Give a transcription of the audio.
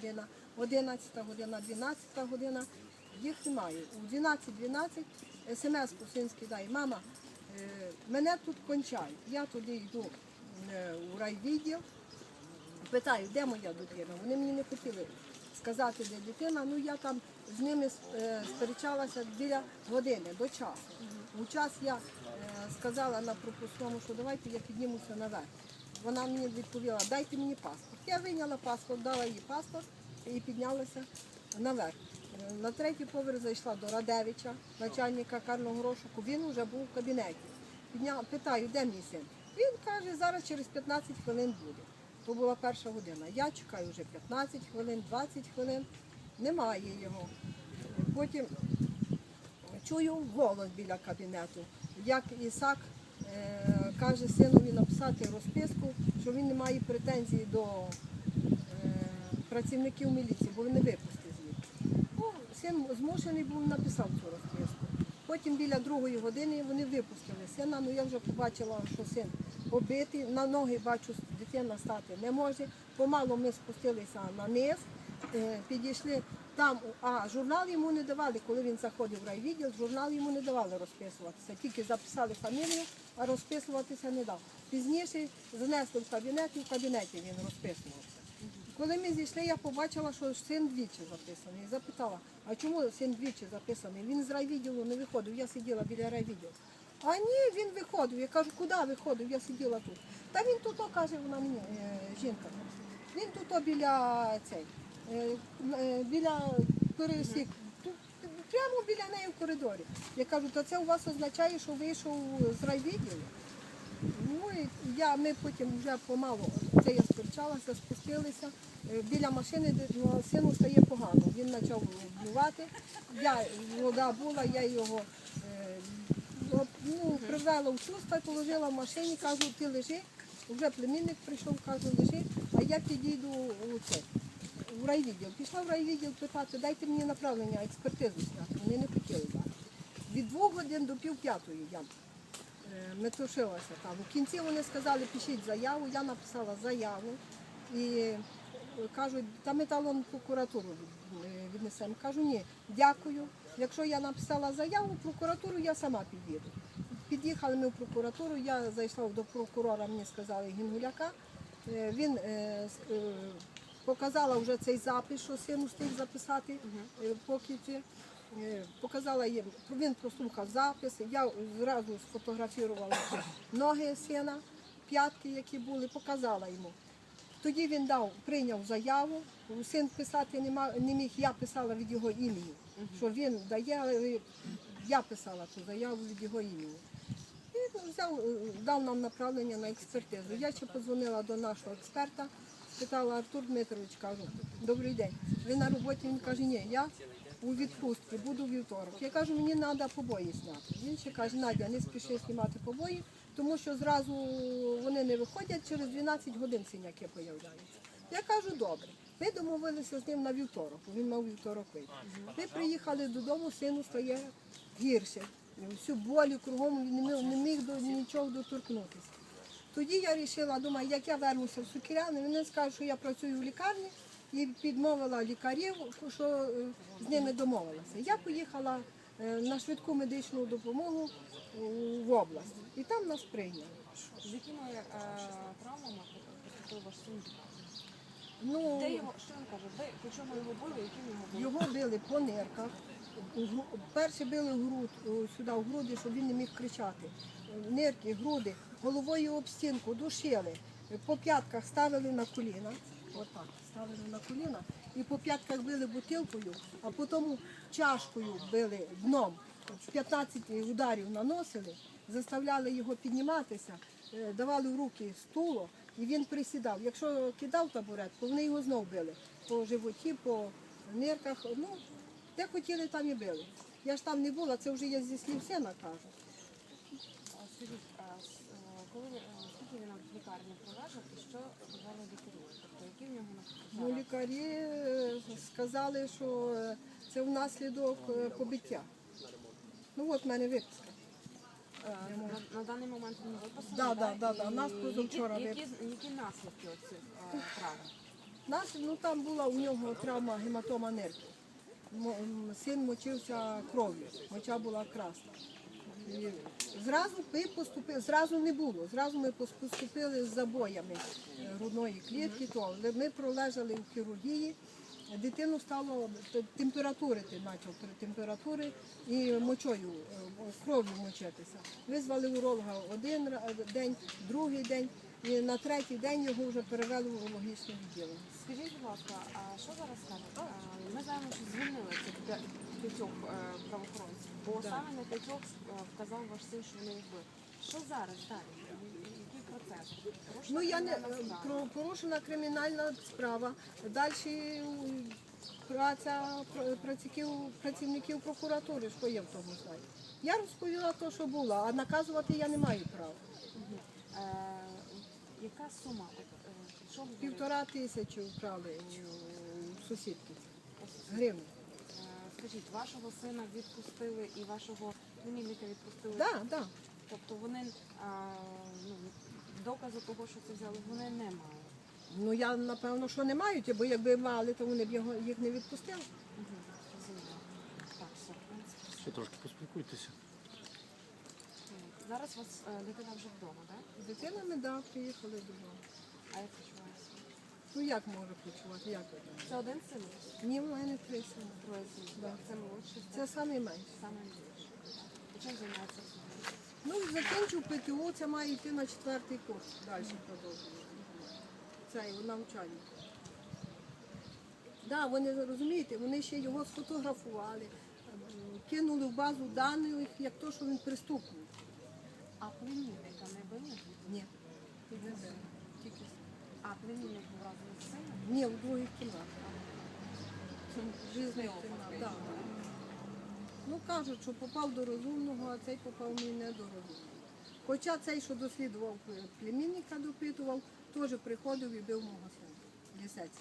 година, 11 година, 12 година. Їх немає. У 12-12 смс-ку син скидає, мама, е, мене тут кончають. Я туди йду е, у райвідділ, питаю, де моя дитина. Вони мені не хотіли сказати, де дитина. Ну я там з ними е, сперечалася біля години до часу. У час я сказала на пропускному, що давайте я піднімуся наверх. Вона мені відповіла, дайте мені паспорт. Я вийняла паспорт, дала їй паспорт і піднялася наверх. На третій поверх зайшла до Радевича, начальника карного розшуку. Він вже був в кабінеті. Підня... Питаю, де мій син? Він каже, зараз через 15 хвилин буде. То була перша година. Я чекаю вже 15 хвилин, 20 хвилин. Немає його. Потім чую голос біля кабінету, як Ісак е, каже синові написати розписку, що він не має претензій до е, працівників міліції, бо він не випустить звідти. Ну, син змушений був написав цю розписку. Потім біля другої години вони випустили сина. Ну я вже побачила, що син побитий. На ноги бачу, дитина стати не може. Помало ми спустилися на низ, е, підійшли там, а журнал йому не давали, коли він заходив в райвідділ, журнал йому не давали розписуватися. Тільки записали фамілію, а розписуватися не дав. Пізніше занесли в кабінет і в кабінеті він розписувався. Коли ми зійшли, я побачила, що син двічі записаний. Запитала, а чому син двічі записаний? Він з райвідділу не виходив, я сиділа біля райвідділу. А ні, він виходив. Я кажу, куди виходив? Я сиділа тут. Та він тут, каже вона мені, е, жінка. Він тут біля цей, біля пересік. Прямо біля неї в коридорі. Я кажу, то це у вас означає, що вийшов з райвідділу? Ну і я, ми потім вже помалу, це я сперечалася, спустилися. Е, Біля машини ну, сину стає погано. Він почав блювати. Я вода була, я його е, ну, привела в чувство, положила в машині, кажу, ти лежи. Вже племінник прийшов, кажу, лежи, а я підійду у це. В райвідділ. Пішла в райвідділ питати, дайте мені направлення, експертизу зняти. Вони не хотіли дати. Від двох годин до пів п'ятої я е, метушилася там. В кінці вони сказали, пишіть заяву, я написала заяву і е, кажуть, та ми талон прокуратуру е, віднесемо. Кажу, ні, дякую. Якщо я написала заяву, в прокуратуру я сама під'їду. Під'їхали ми в прокуратуру, я зайшла до прокурора, мені сказали Гінгуляка. Він показала вже цей запис, що син встиг записати е, поки це. Показала їм, він прослухав запис, я зразу сфотографувала ноги сина, п'ятки, які були, показала йому. Тоді він дав, прийняв заяву. Син писати не, міг, я писала від його імені, що він дає, я писала цю заяву від його імені. І взяв, е, дав нам направлення на експертизу. Я ще подзвонила до нашого експерта, спитала Артур Дмитрович, кажу, добрий день. Ви на роботі? Він каже, ні, я у відпустці, буду вівторок. Я кажу, мені треба побої зняти. Він ще каже, Надя, не спіши знімати побої, тому що зразу вони не виходять, через 12 годин синяки появляються. Я кажу, добре. Ми домовилися з ним на вівторок, він мав вівторок вийти. Ми приїхали додому, сину стає гірше. Всю болі кругом він не міг до нічого доторкнутися. Тоді я вирішила, думаю, як я вернуся в Сукіряни, вони скажуть, що я працюю в лікарні і підмовила лікарів, що е, з ними домовилася. Я поїхала е, на швидку медичну допомогу в область і там нас прийняли. З якими е, травмами поступив ваш син? Ну, Де його, що він каже? Де, по чому його били, яким його били? Його били по нирках. Перші били груд, сюди в груди, щоб він не міг кричати. Нирки, груди, головою об стінку, душили. По п'ятках ставили на коліна. Отак, ставили на коліна. І по п'ятках били бутилкою, а потім чашкою били дном. 15 ударів наносили, заставляли його підніматися, е, давали в руки стуло, і він присідав. Якщо кидав табуретку, вони його знов били по животі, по нирках. Ну, де хотіли, там і били. Я ж там не була, це вже я зі слів сина кажу. А Скажіть, а с- е, коли ви- е, скільки він в лікарні пролежав і що казали лікарі? Тобто які в нього Ну, лікарі е, сказали, що е, це внаслідок е, побиття. Ну от в мене виписка. Е, На, на даний момент він виписаний, Да, да, так? да, да. І Нас позавчора які, які, виписали. які наслідки оцих е, травм? Наш, ну там була у нього травма гематома нирки. Син мочився кров'ю, моча була красна. Зразу ми поступили, зразу не було. Зразу ми поступили з забоями е, грудної клітки, то ми пролежали в хірургії. Дитину стало температури, почав температури і мочою, е, кров'ю мочитися. Визвали уролога один день, другий день, і на третій день його вже перевели в урологічне відділення. Скажіть, будь ласка, а що зараз? А, Ми знаємо, що звільнили цих п'ятьох е, правоохоронців, бо саме на п'ятьох е, вказав ваш син, що вони їх били. Що зараз далі? Який процес? Порушена Ну я не справа? про- порушена кримінальна справа. Далі праця пр- працівників, працівників прокуратури, що я в тому знаю. Я розповіла те, що було, а наказувати я не маю права. Мгм. Яка сума? Е, Що? Півтора тисячі вкрали у сусідки. Гривень. Е, Скажіть, вашого сина відпустили і вашого племінника відпустили? Так, так. Тобто вони а, ну, доказу того, що це взяли, вони не мають. Ну я напевно, що не мають, бо якби мали, то вони б його їх не відпустили. Угу. Зрозуміло. Так, все, в принципі. Ще трошки поспілкуйтеся. Зараз у вас е, дитина вже вдома, так? З дитинами да, приїхали додому. А як почувається? Ну як може почувати? Як ви думаєте? Це один син? Ні, в мене три сини. Троє синів. Да. Це молодший, Це менше. саме більше. І чим займається сьогодні? Ну, закінчив ПТУ, це має йти на четвертий курс. Далі продовжує. Це його навчання. Да, вони розумієте, вони ще його сфотографували, м, кинули в базу даних, як то, що він преступник. А племінника не били? Ні, не били. Тільки А племінник був разом з сином? ні, в другій кімнаті. Кімнат. Да. Ну кажуть, що попав до розумного, а цей попав не до розумного. Хоча цей, що дослідував племінника, допитував, теж приходив і бив мого сина. Лісець.